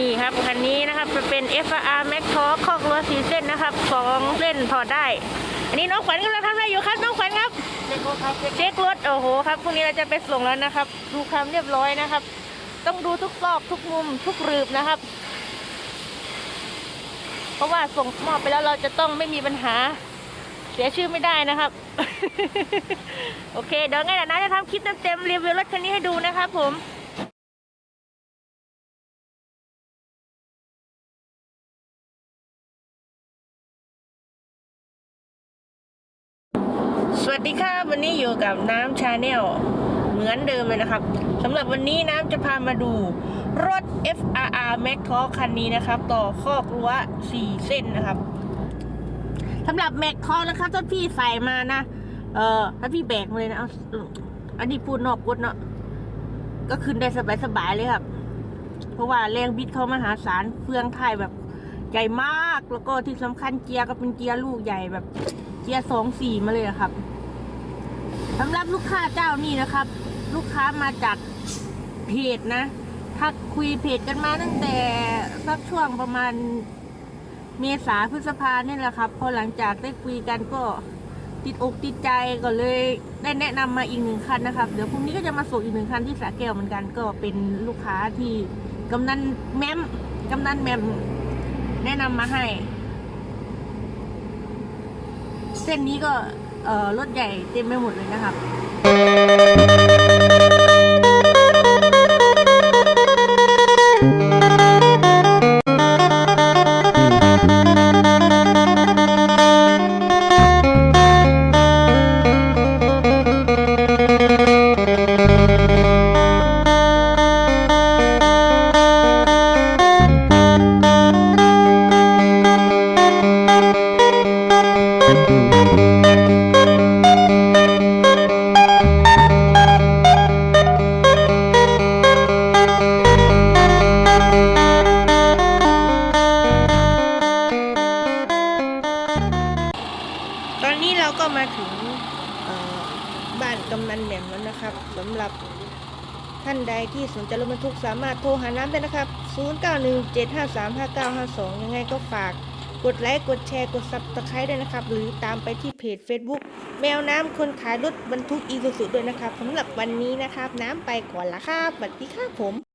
นี่ครับคันนี้นะครับจะเป็น FR Max Talk คอกรั้วสีเส้นนะครับสองเส้นถอดได้ อันนี้น้องขวัญกำลังทำอะไรอยู่ครับน้องขวัญครับเช็ครถครับเช็คเช็ครถโอ้โหครับพรุ่งนี้เราจะไปส่งแล้วนะครับ ดูความเรียบร้อยนะครับ ต้องดูทุกซอกทุกมุมทุกรืบนะครับ เพราะว่าส่งมอบไปแล้วเราจะต้องไม่มีปัญหา เสียชื่อไม่ได้นะครับ โอเคเดี๋ยวไงเดี๋ยวนะจะทำคลิปเต็มๆรีวิวรถคันนี้ให้ดูนะครับผม สวัสดีครับวันนี้อยู่กับน้ำชาแนลเหมือนเดิมเลยนะครับสำหรับวันนี้น้ำจะพามาดูรถ FRR Max Talk คันนี้นะครับ ต่อคอกรั้ว4เส้นนะครับสำหรับ Max Talk นะครับถ้าพี่ใส่มานะเออถ้าพี่แบกมาเลยนะเอาอันนี้พูดนอกกฎเนาะก็ขึ้นได้สบายๆเลยครับ เพราะว่าแรงบิดเขามหาศาลเฟืองไทยแบบใหญ่มากแล้วก็ที่สำคัญเกียร์ก็เป็นเกียร์ลูกใหญ่แบบ เกียร์สองสี่มาเลยอะครับสำหรับลูกค้าเจ้านี่นะครับ ลูกค้ามาจากเพจนะทักคุยเพจกันมาตั้งแต่สักช่วงประมาณเมษาพฤษภาเนี่ยแหละครับพอหลังจากได้คุยกันก็ติดอกติดใจก็เลยได้แนะนำมาอีกหนึ่งคันนะครับ เดี๋ยวพรุ่งนี้ก็จะมาส่งอีกหนึ่งคันที่สระแก้วเหมือนกันก็เป็นลูกค้าที่กำนันแมมกำนันแมมแนะนำมาให้ เส้นนี้ก็รถใหญ่เต็มไปหมดเลยนะครับ ก็มาถึงบ้านกำนันแหม่มแล้วนะครับสำหรับท่านใดที่สนใจรถบรรทุกสามารถโทรหาน้ำได้นะครับ 0917535952 ยังไงก็ฝากกดไลค์ กดแชร์ กดซับสไครต์ด้วยนะครับ หรือตามไปที่เพจ Facebook แมวน้ำคนขายรถบรรทุกอีซูซุด้วยนะครับสำหรับวันนี้นะครับ น้ำไปก่อนละครับสวัสดีครับผม